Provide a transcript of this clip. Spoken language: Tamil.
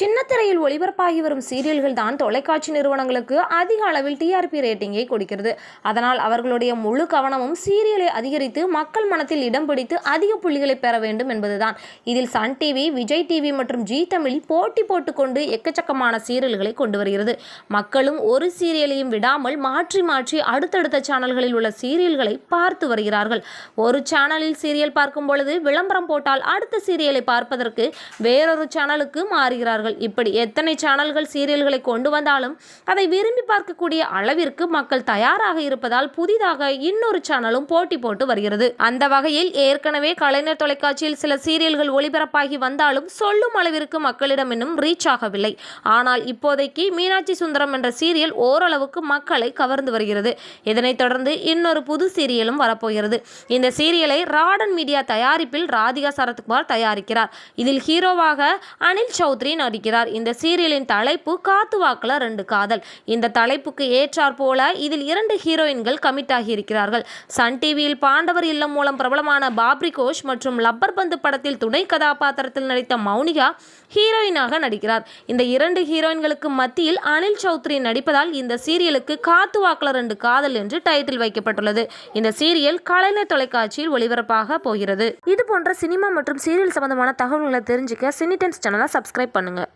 சின்னத்திரையில் ஒளிபரப்பாகி வரும் சீரியல்கள் தான் தொலைக்காட்சி நிறுவனங்களுக்கு அதிக அளவில் டிஆர்பி ரேட்டிங்கை கொடுக்கிறது. அதனால் அவர்களுடைய முழு கவனமும் சீரியலை அதிகரித்து மக்கள் மனத்தில் இடம் பிடித்து அதிக புள்ளிகளை பெற வேண்டும் என்பதுதான். இதில் சன் டிவி விஜய் டிவி மற்றும் ஜி தமிழ் போட்டி போட்டுக்கொண்டு எக்கச்சக்கமான சீரியல்களை கொண்டு வருகிறது. மக்களும் ஒரு சீரியலையும் விடாமல் மாற்றி மாற்றி அடுத்தடுத்த சேனல்களில் உள்ள சீரியல்களை பார்த்து வருகிறார்கள். ஒரு சேனலில் சீரியல் பார்க்கும் பொழுது விளம்பரம் போட்டால் அடுத்த சீரியலை பார்ப்பதற்கு வேறொரு சேனலுக்கு மாறுகிறார்கள். இப்படி எத்தனை சேனல்கள் சீரியல்களை கொண்டு வந்தாலும் அதை விரும்பி பார்க்கக்கூடிய அளவிற்கு மக்கள் தயாராக இருப்பதால் புதிதாக இன்னொரு சேனலும் போட்டி போட்டு வருகிறது. அந்த வகையில் ஏற்கனவே கலைஞர் தொலைக்காட்சியில் சில சீரியல்கள் ஒளிபரப்பாகி வந்தாலும் சொல்லும் அளவிற்கு மக்களிடம் இன்னும் ரீச் ஆகவில்லை. ஆனால் இப்போதைக்கு மீனாட்சி சுந்தரம் என்ற சீரியல் ஓரளவுக்கு மக்களை கவர்ந்து வருகிறது. இதனைத் தொடர்ந்து இன்னொரு புது சீரியலும் வரப்போகிறது. இந்த சீரியலை ராடன் மீடியா தயாரிப்பில் ராதிகா சரத்குமார் தயாரிக்கிறார். இதில் ஹீரோவாக அனில் சௌத்ரி நடிக்கிறார். இந்த சீரியலின் தலைப்பு காத்து வாக்கில் ரெண்டு காதல். இந்த தலைப்புக்கு ஏற்றார் போல இதில் இரண்டு ஹீரோயின்கள் கமிட் ஆகியிருக்கிறார்கள் சன் டிவியில் பாண்டவர் இல்லம் மூலம் பிரபலமான பாப்ரி கோஷ் மற்றும் லப்பர் பந்து படத்தில் துணை கதாபாத்திரத்தில் நடித்த மௌனிகா ஹீரோயினாக நடிக்கிறார். இந்த இரண்டு ஹீரோயின்களுக்கு மத்தியில் அனில் சௌத்ரி நடிப்பதால் இந்த சீரியலுக்கு காத்து வாக்கில் ரெண்டு காதல் என்று டைட்டில் வைக்கப்பட்டுள்ளது. இந்த சீரியல் கலைஞர் தொலைக்காட்சியில் ஒளிபரப்பாக போகிறது. இது போன்ற சினிமா மற்றும் சீரியல் சம்பந்தமான தகவல்களை தெரிஞ்சுக்க சினி டென்ஸ் சேனலை சப்ஸ்கிரைப் பண்ணுங்கள்